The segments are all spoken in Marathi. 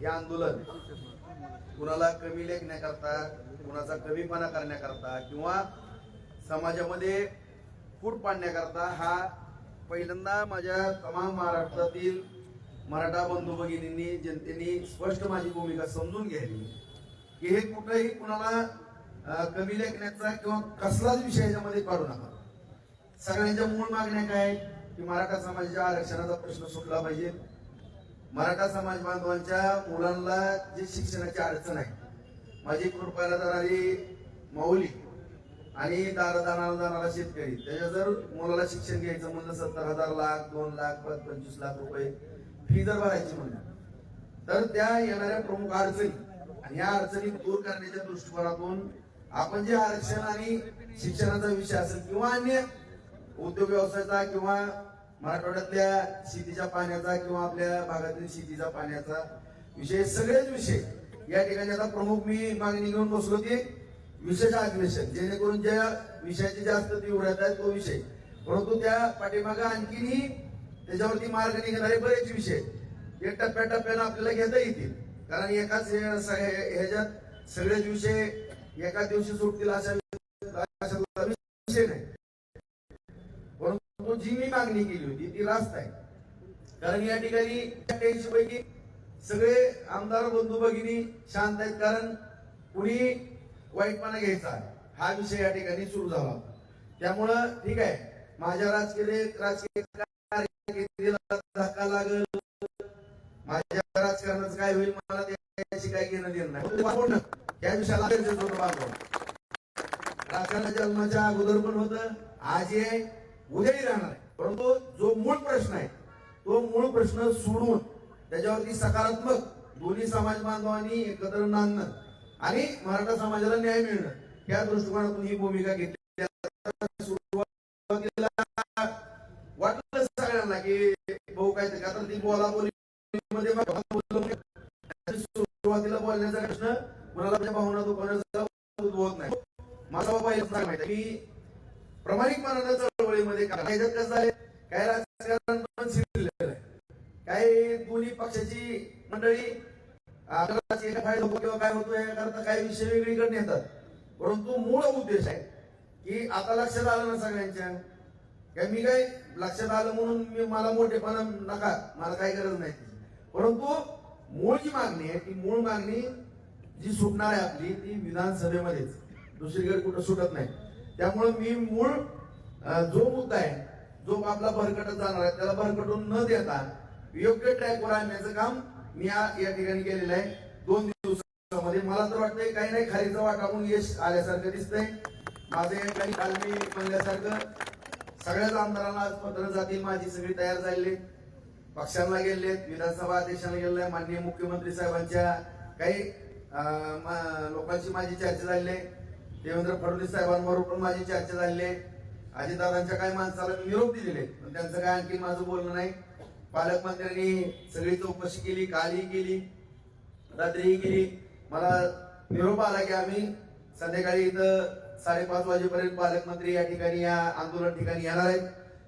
हे आंदोलन कुणाला कमी लेखण्याकरता कुणाचा कमीपणा करण्याकरता किंवा समाजामध्ये फूट पाडण्याकरता हा पहिल्यांदा माझ्या तमाम महाराष्ट्रातील मराठा बंधू भगिनींनी जनतेने स्पष्ट माझी भूमिका समजून घ्यावी की हे कुठंही कुणाला कमी लेखण्याचा किंवा कसलाच विषय याच्यामध्ये काढू नका. सगळ्यांच्या मूळ मागण्या काय? की मराठा समाजाच्या आरक्षणाचा प्रश्न सुटला पाहिजे. मराठा समाज बांधवांच्या मुलांना जे शिक्षणाची अडचण आहे माझी कृपयाला जाणारी माऊली आणि दारदानाला जाणारा शेतकरी त्याच्या जर मुलाला शिक्षण घ्यायचं म्हणलं सत्तर हजार लाख दोन लाख पाच पंचवीस लाख रुपये फी जर भरायची म्हणलं तर त्या येणाऱ्या प्रमुख अडचणी आणि या अडचणी दूर करण्याच्या दृष्टिकोनातून आपण जे आरक्षण आणि शिक्षणाचा विषय असेल किंवा अन्य उद्योग व्यवसायाचा किंवा मराठवाड्यातल्या शेतीच्या पाण्याचा किंवा आपल्या भागातील शेतीचा पाण्याचा विषय सगळेच विषय या ठिकाणी आता प्रमुख मी मागणी घेऊन बसलो की विशेष अधिवेशन जेणेकरून ज्या विषयाची जास्त तीव्रता आहे तो विषय. परंतु त्या पाठीमागे आणखीनही त्याच्यावरती मार्ग निघणारे बरेच विषय. ते टप्प्या टप्प्यानं आपल्याला घेता येतील. कारण एकाच हे- ह्याच्यात सगळेच विषय एका दिवशी सुटतील अशा विषय नाही परंतु जी मी मागणी केली होती ती रास्त आहे. कारण या ठिकाणी अठ्ठ्याऐंशी पैकी सगळे आमदार बंधू भगिनी शांत आहेत कारण कुणी वाईटपणा घ्यायचा हा विषय या ठिकाणी सुरू झाला त्यामुळं ठीक आहे. माझ्या राजकीय राजकीय धक्का लागल. माझ्या राजकारणाचं काय होईल मला त्याची काय घेणं देणं नाही. या विषयाला राजकारणाच्या जन्माच्या अगोदर पण होत. आज आहे उद्याही राहणार आहे. परंतु जो मूळ प्रश्न आहे तो मूळ प्रश्न सोडून त्याच्यावरती सकारात्मक दोन्ही समाज बांधवांनी एकत्र नांदणं आणि मराठा समाजाला न्याय मिळणं या दृष्टिकोनातून ही भूमिका घेतली सुरुवातीला वाटलं सगळ्यांना की भाऊ काय आता ती बोला मध्ये म्हणजे सुरुवातीला बोलण्याचा प्रश्न कुणाला भावना दुखवण्याचा उद्भवत नाही. माझा बाबा येत नाही माहिती की प्रामाणिकपणाच्या चळवळीमध्ये काय कसं आहे काही राजकारण पण शिरलेलं आहे. काही दोन्ही पक्षाची मंडळी फायदा होतो किंवा काय होतोय करता काही विषय वेगळीकडे नेतात परंतु मूळ उद्देश आहे की आता लक्षात आलं ना सगळ्यांच्या? काय मी काय लक्षात आलं म्हणून मी मला मोठेपणा नका मला काही गरज नाही. परंतु मूळ जी मागणी आहे ती मूळ मागणी जी सुटणार आहे आपली ती विधानसभेमध्येच. दुसरीकडे कुठं सुटत नाही. त्यामुळे मी मूळ जो मुद्दा आहे जो आपला भरकटत जाणार आहे त्याला भरकटून न देता योग्य ट्रॅकवर आणण्याचं काम मी या या ठिकाणी केलेलं आहे. दोन दिवसामध्ये मला तर वाटतंय काही नाही खालीचा वाटा म्हणून यश आल्यासारखं दिसतंय. माझं या ठिकाणी काल मी म्हणल्यासारखं सगळ्याच आमदारांना आज पत्र जातील माझी सगळी तयार झालेली पक्षांना गेलेत विधानसभा अध्यक्षांना गेलेलं आहे माननीय मुख्यमंत्री साहेबांच्या काही मा- लोकांची माझी चर्चा झालेली आहे. देवेंद्र फडणवीस साहेबांबरोबर पण माझी चर्चा झालेली आहे. अजितदादांच्या काही माणसाला मी निरोप दिलेले पण त्यांचं काय आणखी माझं बोलणं नाही. पालकमंत्र्यांनी सगळी चौकशी केली कालही केली रात्रीही केली. मला निरोप आला की आम्ही संध्याकाळी इथं साडेपाच वाजेपर्यंत पालकमंत्री या ठिकाणी या आंदोलन ठिकाणी येणार आहेत.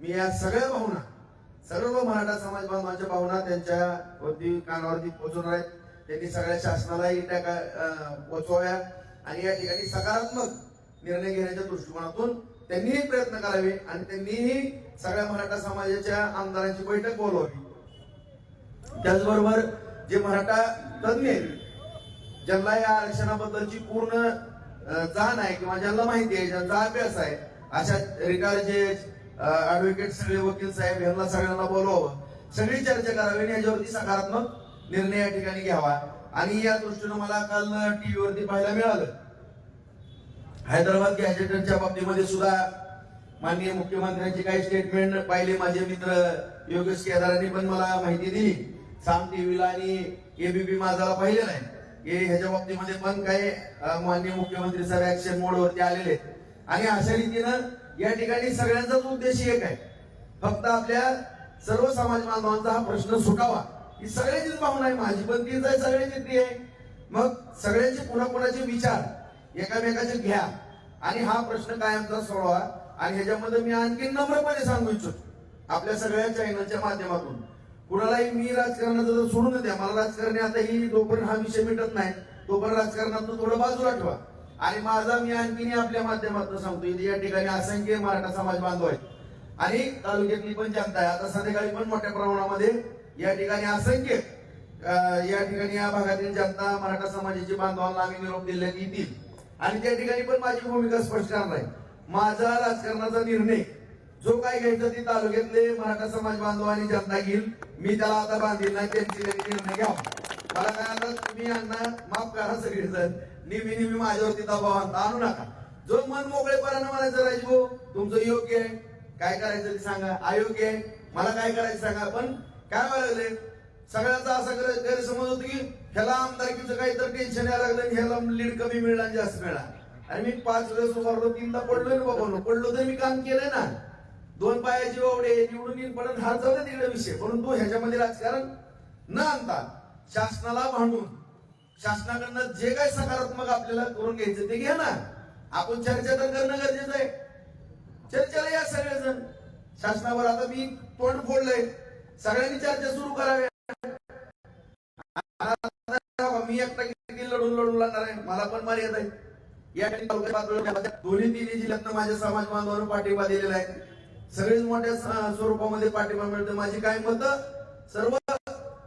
मी या सगळ्या भावना सर्व मराठा समाज बांधवांच्या भावना त्यांच्या वरती कानावरती पोहोचवणार आहेत. त्यांनी सगळ्या शासनालाही त्या का- पोहोचवाव्या आणि या ठिकाणी सकारात्मक निर्णय घेण्याच्या दृष्टिकोनातून त्यांनीही प्रयत्न करावे आणि त्यांनीही सगळ्या मराठा समाजाच्या आमदारांची बैठक बोलवावी त्याचबरोबर जे मराठा तज्ञ आहेत ज्यांना या आरक्षणाबद्दलची पूर्ण जाण आहे किंवा ज्यांना माहिती आहे ज्यांचा अभ्यास आहे अशा रिटायर जज ऍडव्होकेट सगळे वकील साहेब यांना सगळ्यांना बोलवावं सगळी चर्चा करावी आणि याच्यावरती सकारात्मक निर्णय या ठिकाणी घ्यावा. आणि या दृष्टीनं मला काल टीव्हीवरती पाहायला मिळालं. हैदराबाद गॅजेटरच्या बाबतीमध्ये सुद्धा माननीय मुख्यमंत्र्यांची काही स्टेटमेंट पाहिले. माझे मित्र योगेश केदारांनी पण मला माहिती दिली. साम टीव्हीला आणि एबीपी माझाला पाहिलेलं आहे. की ह्याच्या बाबतीमध्ये पण काही माननीय मुख्यमंत्री सर ऍक्शन मोड वरती आलेले आहेत. आणि अशा रीतीनं या ठिकाणी सगळ्यांचाच उद्देश एक आहे. फक्त आपल्या सर्व समाज बांधवांचा हा प्रश्न सुटावा. ही सगळ्यांचीच भावना आहे. माझी पण तीच आहे सगळ्यांची ती आहे. मग सगळ्यांचे पुन्हा कोणाचे विचार. एकामेकाचे घ्या. आणि हा प्रश्न कायमचा सोडवा. आणि ह्याच्यामध्ये मी आणखी नम्रपणे सांगू इच्छितो. आपल्या सगळ्या चॅनलच्या माध्यमातून. कुणालाही मी राजकारणाचं जर सोडून द्या मला राजकारणी आता ही जोपर्यंत हा विषय मिटत नाही. तोपर्यंत राजकारणातून थोडं बाजूला ठेवा आणि माझा मी आणखीन आपल्या माध्यमातून सांगतो इथे या ठिकाणी असंख्य मराठा समाज बांधव आहेत. आणि तालुक्यातली पण जनता आहे. आता संध्याकाळी पण मोठ्या प्रमाणामध्ये या ठिकाणी असंख्य या ठिकाणी या भागातील जनता मराठा समाजाची बांधवांना आम्ही निरोप दिल्यात येतील. आणि त्या ठिकाणी पण माझी भूमिका स्पष्ट करणार आहे माझा राजकारणाचा निर्णय जो काय घ्यायचा ते तालुक्यातले मराठा समाज बांधव आणि जनता घेईल. मी त्याला आता बांधील नाही त्यांची त्यांनी निर्णय घ्यावा. मला काय आता तुम्ही यांना माफ करा सगळेजण. नेहमी नेहमी माझ्यावरती दबाव आणता. आणू नका. जो मन मोकळेपणानं म्हणायचं राजू तुमचं योग्य आहे. काय करायचं ते सांगा. अयोग्य आहे. मला काय करायचं सांगा. पण काय व्हायला सगळ्यांचा असा गैरसमज होतो की ह्याला आमदारकीचं काहीतरी टेन्शन यायला लागलं ह्याला लीड कमी मिळणार आणि जास्त मिळणार आणि मी पाच वेळेस उभारलो तीनदा पडलोय ना बाबा पडलो तर मी काम केलंय ना. दोन पायाची ओवडे निवडून येईल पण हार जाऊ तिकडे विषय. परंतु ह्याच्यामध्ये राजकारण न आणता शासनाला भांडून शासनाकडनं जे काही सकारात्मक आपल्याला करून घ्यायचं ते घ्या ना. आपण चर्चा तर करणं गरजेचं आहे. चर्चेला या सगळेजण. शासनावर आता मी तोंड फोडलंय. सगळ्यांनी चर्चा सुरू करावी. मी एकटा किती लढून लढून लागणार आहे? मला पण मर्यादा आहे. या ठिकाणी दोन्ही तिन्ही जिल्ह्यातनं माझ्या समाज बांधवांना पाठिंबा दिलेला आहे. सगळेच मोठ्या स्वरूपामध्ये पाठिंबा मिळतो माझी काय मत? सर्व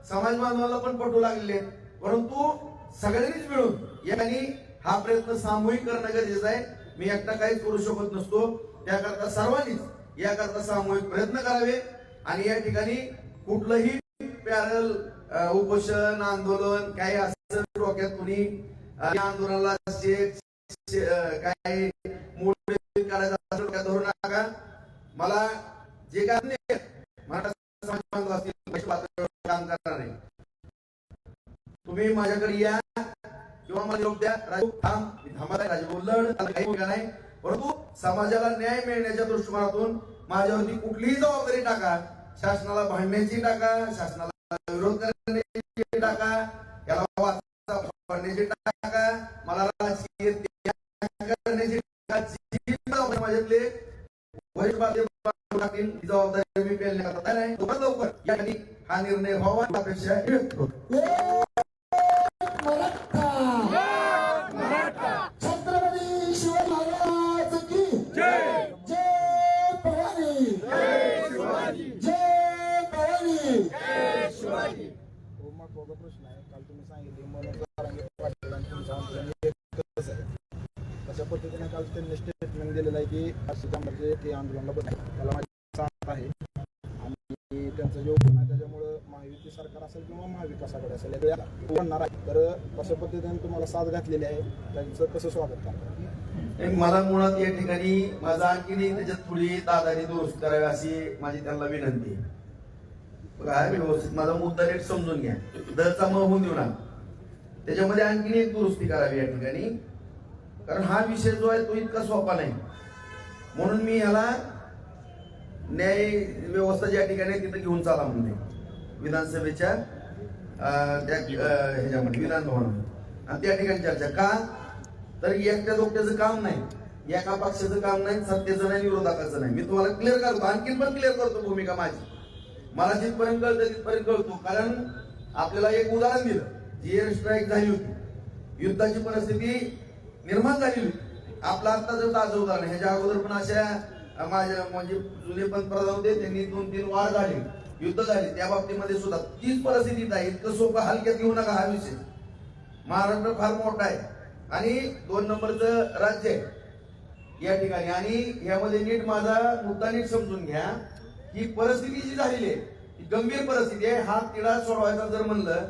समाज बांधवांना पण पटू लागलेले परंतु सगळ्यांनीच मिळून या ठिकाणी हा प्रयत्न सामूहिक करणं गरजेचं आहे. मी एकटा काहीच करू शकत नसतो. त्याकरता सर्वांनीच याकरता सामूहिक प्रयत्न करावे आणि या ठिकाणी कुठलंही पॅरल उपोषण आंदोलन काही असं डोक्यात कुणी आंदोलनाला शेक शे- काय मोठे करायचं धरू नका. मला जे काय मराठा समाज बांधव असतील, काम करणार. आहे तुम्ही माझ्याकडे या किंवा मला निरोप द्या. राजू थांब मी थांबत आहे राजू बोललं काही नाही. परंतु समाजाला न्याय मिळण्याच्या दृष्टिकोनातून माझ्यावरती कुठलीही जबाबदारी टाका. शासनाला भांडण्याची टाका शासनाला विरोध टाका याला वाचा फोडण्याची टाका मला राजकीय त्याग करण्याची टाका जबाबदारी माझ्यातले वरिष्ठ जबाबदारी मी पेलण्याकरता लवकर या ठिकाणी हा निर्णय व्हावा अपेक्षा व्यक्त करतो. छत्रपती शिवाजी महाराज की जय जय भवानी जय भवानी खूप महत्त्वाचा प्रश्न आहे काल तुम्ही सांगितले मनोज जरांगे पाटील आणि तुमचं आंदोलन एकच आहे तशा पद्धतीने काल त्यांनी स्टेटमेंट दिलेलं आहे की अशी आमदारचे ते आंदोलनला बदल त्याला माझी साथ आहे. आणि त्यांचं जे ओपन आहे त्याच्यामुळं महायुती सरकार असेल किंवा महाविकासाकडे असेल याकडे बनणार आहे. तर कशा पद्धतीने तुम्हाला साथ घातलेली आहे त्यांचं कसं स्वागत करणार? मला मुळात या ठिकाणी माझा आणखी त्याच्यात थोडी दादाने दुरुस्त करावी अशी माझी त्यांना विनंती आहे. बघा व्यवस्थित माझा मुद्दा रेट समजून घ्या. दरचा मग होऊन देऊ नका त्याच्यामध्ये आणखीन एक दुरुस्ती करावी या ठिकाणी. कारण हा विषय जो आहे तो इतका सोपा नाही. म्हणून मी याला न्याय व्यवस्था ज्या ठिकाणी तिथं घेऊन चाला म्हणते विधानसभेच्या त्या ह्याच्यामध्ये विधान भवनामध्ये. आणि त्या ठिकाणी चर्चा. का? तर एकट्या दोकट्याचं काम नाही. एका पक्षाचं काम नाही सत्तेचं नाही विरोधकाचं नाही. मी तुम्हाला क्लिअर करतो. आणखीन पण क्लिअर करतो भूमिका माझी. मला जिथपर्यंत कळतं तिथपर्यंत कळतो. कारण आपल्याला एक उदाहरण दिलं. जी एअर स्ट्राईक झाली होती. युद्धाची परिस्थिती निर्माण झाली होती. आपला आता जर ताजं उदाहरण ह्याच्या अगोदर पण अशा माझ्या म्हणजे जुने पंतप्रधान होते त्यांनी दोन तीन वार झाले युद्ध झाले त्या बाबतीमध्ये सुद्धा तीच परिस्थितीत आहे. इतकं सोपं हलक्यात घेऊ नका हा विषय. महाराष्ट्र फार मोठा आहे. आणि दोन नंबरचं राज्य आहे या ठिकाणी. आणि यामध्ये नीट माझा मुद्दा नीट समजून घ्या ही परिस्थिती जी झालेली आहे ही गंभीर परिस्थिती आहे. हा तिढा सोडवायचा जर म्हणलं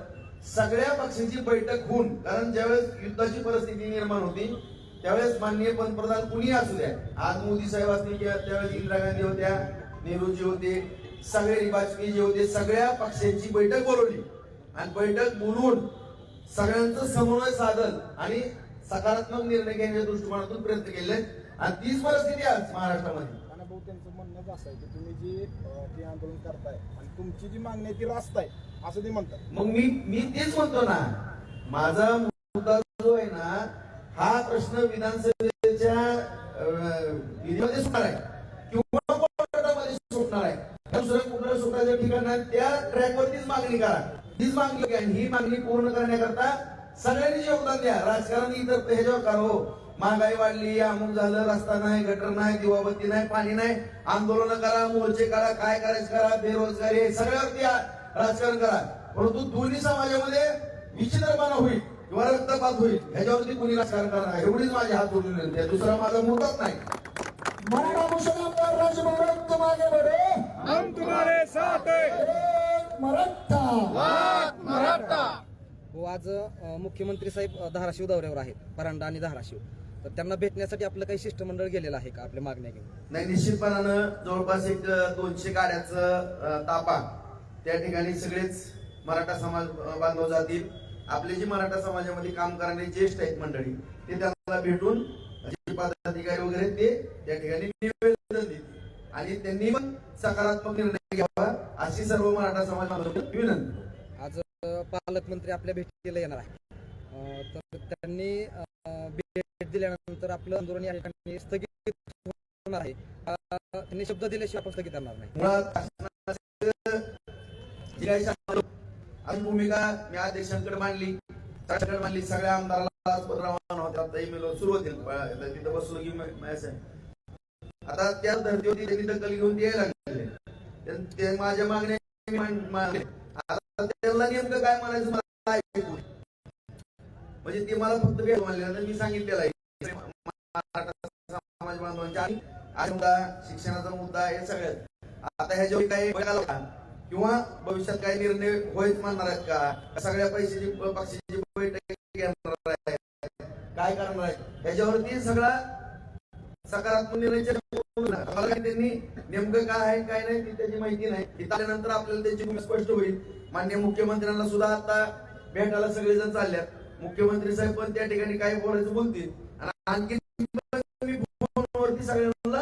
सगळ्या पक्षांची बैठक होऊन कारण ज्यावेळेस युद्धाची परिस्थिती निर्माण होती त्यावेळेस माननीय पंतप्रधान कुणी असू द्या. आज मोदी साहेब असतील किंवा त्यावेळेस इंदिरा गांधी होत्या नेहरूजी होते सगळे वाजपेयी जे होते सगळ्या पक्षांची बैठक बोलवली. आणि बैठक बोलवून सगळ्यांचं समन्वय साधन आणि सकारात्मक निर्णय घेण्याच्या दृष्टिकोनातून प्रयत्न केले. आणि तीच परिस्थिती आज महाराष्ट्रामध्ये. त्यांचं म्हणणंच असं आहे की तुम्ही जी ते आंदोलन करताय आणि तुमची जी मागणी आहे ती रास्त आहे असं ते म्हणतात. मग मी मी तेच म्हणतो ना माझा मुद्दा जो आहे ना हा प्रश्न विधानसभेच्या विधीमध्ये सुटणार आहे. किंवा कोर्टामध्ये सुटणार आहे. दुसरं कुठलं सुटणार ठिकाण त्या ट्रॅकवरतीच मागणी करा. हीच मागणी घ्या. आणि ही मागणी पूर्ण करण्याकरता सगळ्यांनी योगदान द्या. राजकारण इतर ह्याच्यावर करो हो. महागाई वाढली अमुक झालं रस्ता नाही गटर नाही दिवाबत्ती नाही पाणी नाही. आंदोलन करा मोर्चे करा काय करायचं करा बेरोजगारी सगळ्यावरती राजकारण करा. परंतु दोन्ही समाजामध्ये विचित्रपणा होईल. किंवा रक्तपात होईल ह्याच्यावरती कोणी राजकारण करणार एवढीच माझे हात जोडून विनंती दुसरा माझा मुद्दाच नाही. मराठा भूषण आमदार राजभवन तुम आगे बढ़ो. हम तुम्हारे साथ हैं। मराठा. हो आज मुख्यमंत्री साहेब धाराशिव दौऱ्यावर आहेत परांडा आणि धाराशिव. तर त्यांना भेटण्यासाठी आपलं काही शिष्टमंडळ गेलेलं आहे का आपल्या मागण्या घेऊन? नाही निश्चितपणानं जवळपास एक दोनशे गाड्याचं तापा त्या ठिकाणी सगळेच मराठा समाज बांधव जातील. आपले जे मराठा समाजामध्ये काम करणारे ज्येष्ठ आहेत मंडळी ते त्यांना भेटून पदाधिकारी वगैरे ते त्या ठिकाणी निवेदन देतील. आणि त्यांनी मग सकारात्मक निर्णय घ्यावा अशी सर्व मराठा समाज बांधवांना विनंती. आज पालकमंत्री आपल्या भेटीला येणार आहे तर त्यांनी भेट दिल्यानंतर आपलं आंदोलन या ठिकाणी स्थगित होणार आहे. त्यांनी शब्द दिल्याशिवाय आपण स्थगित करणार नाही. मुळात आज भूमिका मी अध्यक्षांकडे मांडली. सगळ्यांकडे मांडली. सगळ्या आमदाराला रवाना होत्या आता ईमेलवर सुरू होतील. तिथं बसलो की आता त्या धर्तीवरती त्यांनी दखल घेऊन ते यायला लागले. ते माझ्या मागण्या मांडले आता त्यांना नेमकं काय म्हणायचं मला म्हणजे ते मला फक्त भेट मानले मी सांगितलेलं आहे. समाज बांधवांच्या आणि शिक्षणाचा मुद्दा हे सगळ्यात आता ह्याच्यावर काही बघायला किंवा भविष्यात काही निर्णय होईच मानणार आहेत का? सगळ्या पैशाची पक्षाची बैठक घेणार आहे काय करणार आहे ह्याच्यावरती सगळा सकारात्मक निर्णय त्यांनी नेमकं काय आहे काय नाही ती त्याची माहिती नाही. इथं आल्यानंतर आपल्याला त्याची भूमिका स्पष्ट होईल. मान्य मुख्यमंत्र्यांना सुद्धा आता भेटायला सगळेजण चालल्यात. मुख्यमंत्री साहेब पण त्या ठिकाणी काय बोलायचं बोलतील. आणि आणखी सगळ्यांना